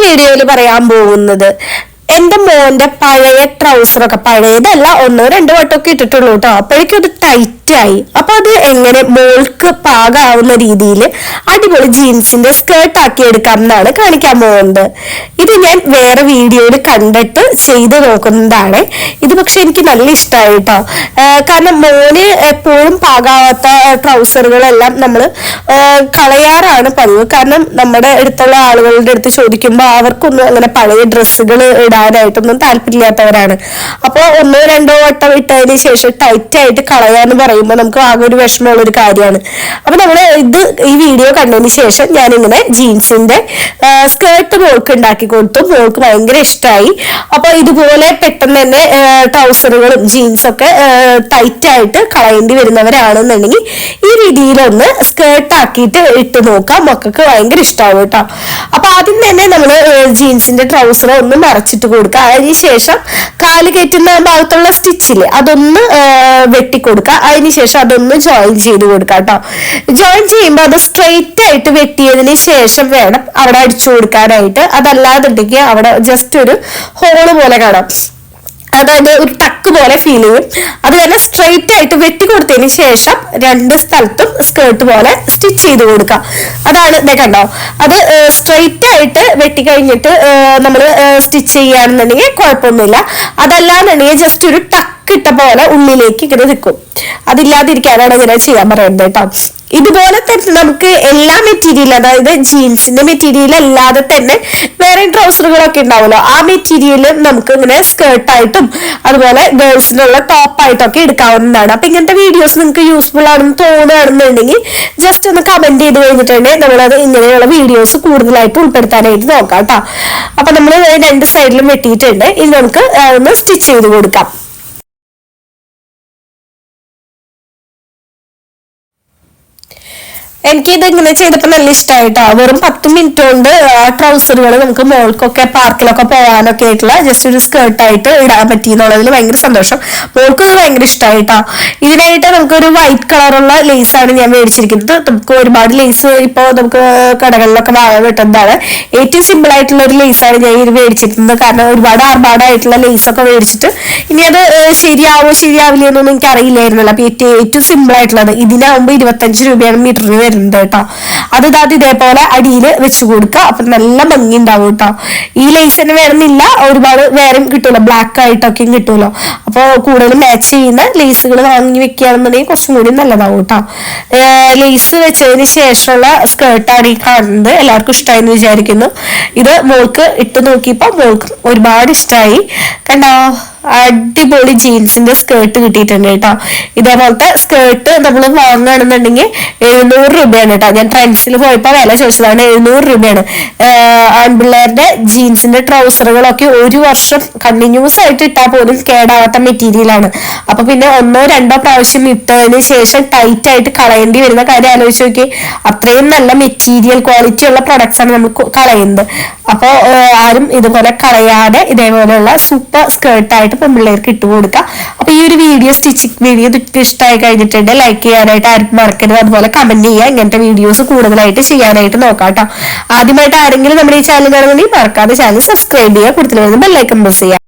വീഡിയോയിൽ പറയാൻ പോകുന്നത് എന്റെ മോന്റെ പഴയ ട്രൗസറൊക്കെ പഴയതല്ല ഒന്നോ രണ്ടോ വട്ടമൊക്കെ ഇട്ടിട്ടുള്ളൂ കേട്ടോ അപ്പോഴേക്കും അത് ടൈറ്റ് ആയി. അപ്പൊ അത് എങ്ങനെ മോൾക്ക് പാകാവുന്ന രീതിയിൽ അടിപൊളി ജീൻസിന്റെ സ്കേർട്ട് ആക്കി എടുക്കാം എന്നാണ് കാണിക്കാൻ പോകുന്നത്. ഇത് ഞാൻ വേറെ വീഡിയോയിൽ കണ്ടിട്ട് ചെയ്ത് നോക്കുന്നതാണ്. ഇത് പക്ഷെ എനിക്ക് നല്ല ഇഷ്ടമായി കേട്ടോ കാരണം മോന് എപ്പോഴും പാകാവാത്ത ട്രൗസറുകളെല്ലാം നമ്മൾ കളയാറാണ് പതിവ്. കാരണം നമ്മുടെ അടുത്തുള്ള ആളുകളുടെ അടുത്ത് ചോദിക്കുമ്പോൾ അവർക്കൊന്നും അങ്ങനെ പഴയ ഡ്രസ്സുകൾ ഇടാനായിട്ടൊന്നും താല്പര്യമില്ലാത്തവരാണ്. അപ്പോൾ ഒന്നോ രണ്ടോ വട്ടം ഇട്ടതിന് ശേഷം ടൈറ്റ് ആയിട്ട് കളയാന്ന് പറയുമ്പോൾ നമുക്ക് ആകെ ഒരു വിഷമമുള്ള ഒരു കാര്യമാണ്. അപ്പോൾ നമ്മൾ ഇത് ഈ വീഡിയോ കണ്ടതിന് ശേഷം ഞാൻ ഇങ്ങനെ ജീൻസിന്റെ സ്കേർട്ട് മോൾക്ക് ഉണ്ടാക്കി കൊടുത്തു. മോൾക്ക് ഭയങ്കര ഇഷ്ടമായി അപ്പോൾ ഇതുപോലെ പെട്ടെന്ന് തന്നെ ട്രൗസറുകളും ജീൻസൊക്കെ ടൈറ്റ് ആയിട്ട് കളയേണ്ടി വരുന്നവരാണെന്നുണ്ടെങ്കിൽ ഈ രീതിയിലൊന്ന് സ്കേർട്ട് ആക്കിയിട്ട് ഇട്ട് നോക്കാം. മക്കൾക്ക് ഭയങ്കര ഇഷ്ടമാവും കേട്ടോ. ആദ്യം തന്നെ നമ്മൾ ജീൻസിന്റെ ട്രൗസർ ഒന്ന് മറച്ചിട്ട് കൊടുക്കുക. അതിനുശേഷം കാൽ കയറ്റുന്ന ഭാഗത്തുള്ള സ്റ്റിച്ചിൽ അതൊന്ന് വെട്ടിക്കൊടുക്കുക അതിനുശേഷം അതൊന്ന് ജോയിൻ ചെയ്ത് കൊടുക്കുക കേട്ടോ. ജോയിൻ ചെയ്യുമ്പോൾ അത് സ്ട്രെയിറ്റ് ആയിട്ട് വെട്ടിയതിന് ശേഷം വേണം അവിടെ അടിച്ചു കൊടുക്കാനായിട്ട്. അതല്ലാതുണ്ടെങ്കിൽ അവിടെ ജസ്റ്റ് ഒരു ഹോൾ പോലെ കാണാം. അതായത് ഒരു ടക്ക് പോലെ ഫീൽ ചെയ്യും അത് തന്നെ സ്ട്രെയിറ്റ് ആയിട്ട് വെട്ടി കൊടുത്തതിന് ശേഷം രണ്ട് സ്ഥലത്തും സ്കേർട്ട് പോലെ സ്റ്റിച്ച് ചെയ്ത് കൊടുക്കുക. അതാണ് ഇതേ കണ്ടോ? അത് സ്ട്രെയിറ്റ് ആയിട്ട് വെട്ടി കഴിഞ്ഞിട്ട് നമ്മൾ സ്റ്റിച്ച് ചെയ്യുകയാണെന്നുണ്ടെങ്കിൽ കുഴപ്പമൊന്നുമില്ല. അതല്ലാന്നുണ്ടെങ്കിൽ ജസ്റ്റ് ഒരു ടക്ക് ഇട്ട പോലെ ഉള്ളിലേക്ക് ഇങ്ങനെ നിൽക്കും. അതില്ലാതിരിക്കാനാണ് ഇങ്ങനെ ചെയ്യാൻ പറയുന്നത് കേട്ടോ. ഇതുപോലെ തന്നെ നമുക്ക് എല്ലാ മെറ്റീരിയൽ അതായത് ജീൻസിന്റെ മെറ്റീരിയൽ അല്ലാതെ തന്നെ വേറെ ട്രൗസറുകളൊക്കെ ഉണ്ടാവുമല്ലോ. ആ മെറ്റീരിയൽ നമുക്ക് ഇങ്ങനെ സ്കേർട്ടായിട്ടും അതുപോലെ ഗേൾസിനുള്ള ടോപ്പായിട്ടൊക്കെ എടുക്കാവുന്നതാണ്. അപ്പൊ ഇങ്ങനത്തെ വീഡിയോസ് നിങ്ങൾക്ക് യൂസ്ഫുൾ ആണെന്ന് തോന്നുകയാണെന്നുണ്ടെങ്കിൽ ജസ്റ്റ് ഒന്ന് കമന്റ് ചെയ്ത് കഴിഞ്ഞിട്ടുണ്ടെങ്കിൽ നമ്മളത് ഇങ്ങനെയുള്ള വീഡിയോസ് കൂടുതലായിട്ട് ഉൾപ്പെടുത്താനായിട്ട് നോക്കാം കേട്ടോ അപ്പൊ നമ്മൾ രണ്ട് സൈഡിലും വെട്ടിയിട്ടുണ്ട്. ഇനി നമുക്ക് ഒന്ന് സ്റ്റിച്ച് ചെയ്ത് കൊടുക്കാം. എനിക്ക് ഇത് ഇങ്ങനെ ചെയ്തപ്പോൾ നല്ല ഇഷ്ടമായിട്ടോ വെറും പത്ത് മിനിറ്റ് കൊണ്ട് ട്രൗസറുകൾ നമുക്ക് മോൾക്കൊക്കെ പാർക്കിലൊക്കെ പോകാനൊക്കെ ആയിട്ടുള്ള ജസ്റ്റ് ഒരു സ്കേർട്ടായിട്ട് ഇടാൻ പറ്റി എന്നുള്ളതിൽ ഭയങ്കര സന്തോഷം. മോൾക്കും ഇത് ഭയങ്കര ഇഷ്ടമായിട്ടോ ഇതിനായിട്ട് നമുക്കൊരു വൈറ്റ് കളറുള്ള ലേസാണ് ഞാൻ മേടിച്ചിരിക്കുന്നത്. നമുക്ക് ഒരുപാട് ലേസ് ഇപ്പോൾ നമുക്ക് കടകളിലൊക്കെ വാങ്ങാൻ കിട്ടുന്നതാണ്. ഏറ്റവും സിമ്പിൾ ആയിട്ടുള്ള ഒരു ലേസാണ് ഞാൻ ഇത് മേടിച്ചിരിക്കുന്നത്. കാരണം ഒരുപാട് ആർഭാടായിട്ടുള്ള ലേസൊക്കെ മേടിച്ചിട്ട്. ഇനി അത് ശരിയാവോ ശരിയാവില്ല എന്നൊന്നും എനിക്ക് അറിയില്ലായിരുന്നല്ലോ അപ്പൊ ഏറ്റവും സിമ്പിൾ ആയിട്ടുള്ളത്. ഇതിനാവുമ്പോൾ ഇരുപത്തഞ്ച് രൂപയാണ് മീറ്ററിന് വരുന്നത്. വരുന്നുണ്ട് കേട്ടോ. അത് ഇതാത് ഇതേപോലെ അടിയിൽ വെച്ച് കൊടുക്കുക. അപ്പൊ നല്ല ഭംഗി ഉണ്ടാവും കേട്ടോ. ഈ ലേസിന് വേണമെന്നില്ല ഒരുപാട് വേറെ കിട്ടുമല്ലോ ബ്ലാക്ക് ആയിട്ടൊക്കെയും കിട്ടുമല്ലോ അപ്പോൾ കൂടുതൽ മാച്ച് ചെയ്യുന്ന ലേസുകൾ വാങ്ങി വെക്കുകയാണെന്നുണ്ടെങ്കിൽ കുറച്ചും കൂടി നല്ലതാവും കേട്ടോ. ലേസ് വെച്ചതിന് ശേഷമുള്ള സ്കേർട്ടാണ് ഈ കാണുന്നത്. എല്ലാവർക്കും ഇഷ്ടമായി വിചാരിക്കുന്നു. ഇത് മോൾക്ക് ഇട്ട് നോക്കിയപ്പോൾ മോൾക്ക് ഒരുപാട് ഇഷ്ടമായി കണ്ടോ? അടിപൊളി ജീൻസിന്റെ സ്കേർട്ട് കിട്ടിയിട്ടുണ്ട് കേട്ടോ. ഇതേപോലത്തെ സ്കേർട്ട് നമ്മൾ വാങ്ങുകയാണെന്നുണ്ടെങ്കിൽ എഴുന്നൂറ് രൂപയാണ് കേട്ടോ. ഞാൻ ട്രെൻഡ്സിൽ പോയപ്പോൾ വില ചോദിച്ചതാണ് എഴുന്നൂറ് രൂപയാണ്. ആൺപിള്ളേരുടെ ജീൻസിന്റെ ട്രൗസറുകളൊക്കെ ഒരു വർഷം കണ്ടിന്യൂസ് ആയിട്ട് ഇട്ടാൽ പോലും കേടാവാത്ത മെറ്റീരിയലാണ് അപ്പൊ പിന്നെ ഒന്നോ രണ്ടോ പ്രാവശ്യം ഇട്ടതിന് ശേഷം ടൈറ്റ് ആയിട്ട് കളയേണ്ടി വരുന്ന കാര്യം ആലോചിച്ച് നോക്കി. അത്രയും നല്ല മെറ്റീരിയൽ ക്വാളിറ്റി ഉള്ള പ്രൊഡക്ട്സ് ആണ് നമ്മൾ കളയുന്നത്. അപ്പോൾ ആരും ഇതുപോലെ കളയാതെ ഇതേപോലെയുള്ള സൂപ്പർ സ്കേർട്ടായിട്ട് പെൺപിള്ളേർക്ക് ഇട്ട് കൊടുക്കുക അപ്പൊ ഈ ഒരു വീഡിയോ സ്റ്റിച്ചിങ് വീഡിയോ ഇഷ്ടമായി കഴിഞ്ഞിട്ടുണ്ട്. ലൈക്ക് ചെയ്യാനായിട്ട് ആരും മറക്കരുത്. അതുപോലെ കമന്റ് ചെയ്യുക. ഇങ്ങനത്തെ വീഡിയോസ് കൂടുതലായിട്ട് ചെയ്യാനായിട്ട് നോക്കാം കേട്ടോ. ആദ്യമായിട്ട് ആരെങ്കിലും നമ്മുടെ ഈ ചാനൽ കാണുന്നുണ്ടെങ്കിൽ മറക്കാതെ ചാനൽ സബ്സ്ക്രൈബ് ചെയ്യുക. കൂടുതൽ വരുന്ന ബെല്ലൈക്കൺ പ്രസ് ചെയ്യുക.